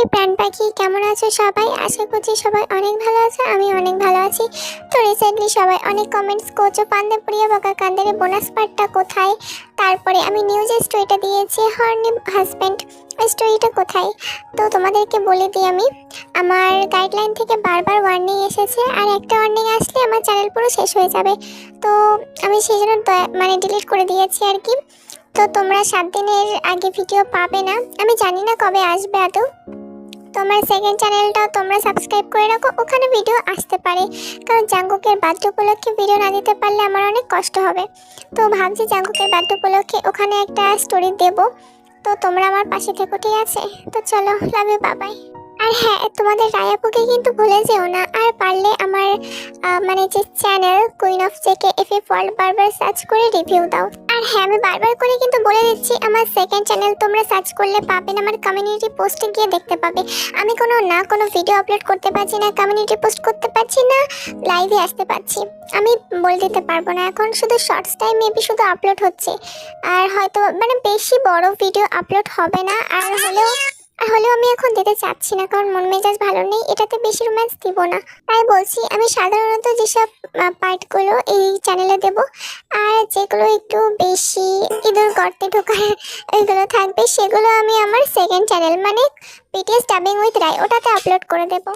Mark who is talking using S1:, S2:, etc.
S1: এই প্রাণ পাখি, কেমন আছো সবাই? আশা করছি সবাই অনেক ভালো আছে, আমি অনেক ভালো আছি। তো রিসেন্টলি সবাই অনেক কমেন্টস করছ পান্দে পুরিয়া বাঁকা কান্দারে বোনাস পার্টটা কোথায়? তারপরে আমি নিউজ স্টোরিটা দিয়েছি, হর্নি হাজব্যান্ড স্টোরিটা কোথায়? তো তোমাদেরকে বলে দিই আমি। আমার গাইডলাইন থেকে বারবার ওয়ার্নিং এসেছে, আর একটা ওয়ার্নিং আসলে আমার চ্যানেল পুরো শেষ হয়ে যাবে। তো আমি সেই জন্য মানে ডিলিট করে দিয়েছি আর কি। তো তোমরা সাত দিনের আগে ভিডিও পাবে না। আমি জানি না কবে আসবে আদৌ। তোমার সেকেন্ড চ্যানেলটাও তোমরা সাবস্ক্রাইব করে রাখো, ওখানে ভিডিও আসতে পারে। কারণ জাঙ্গুকের বার্থডে উপলক্ষে ভিডিও না দিতে পারলে আমার অনেক কষ্ট হবে। তো ভাবছি জাঙ্গুকের বার্থডে উপলক্ষে ওখানে একটা স্টোরি দেব। তো তোমরা আমার পাশে থেকো, ঠিক আছে? তো চলো লাভ ইউ বাবাই আর হ্যাঁ তোমাদের রায়াপুকে কিন্তু ভুলে যেও না। আর পারলে আমার মানে যে channel queen of JK F F world বারবার সার্চ করে রিভিউ দাও। আর হ্যাঁ আমি বারবার করে কিন্তু বলে দিচ্ছি, আমার সেকেন্ড চ্যানেল তোমরা সার্চ করলে পাবেন আমার কমিউনিটি পোস্টে গিয়ে দেখতে পাবে। আমি কোনো না কোনো ভিডিও আপলোড করতে পারছি না কমিউনিটি পোস্ট করতে পারছি না লাইভে আসতে পারছি। আমি বলে দিতে পারব না, এখন শুধু শর্টসটাই মেবি শুধু আপলোড হচ্ছে। আর হয়তো মানে বেশি বড় ভিডিও আপলোড হবে না, আর হলেও আর হলেও আমি এখন দিতে চাচ্ছি না, কারণ মন মেজাজ ভালো নেই, এটাতে বেশি রোম্যান্স দিব না। তাই বলছি, আমি সাধারণত যেসব পার্টগুলো এই চ্যানেলে দেব, আর যেগুলো একটু বেশি ইঁদুর গর্তে ঢোকার এগুলো থাকবে, সেগুলো আমি আমার সেকেন্ড চ্যানেল মানে পিটিএস ডাবিং উইথ রায় ওটাতে আপলোড করে দেবো।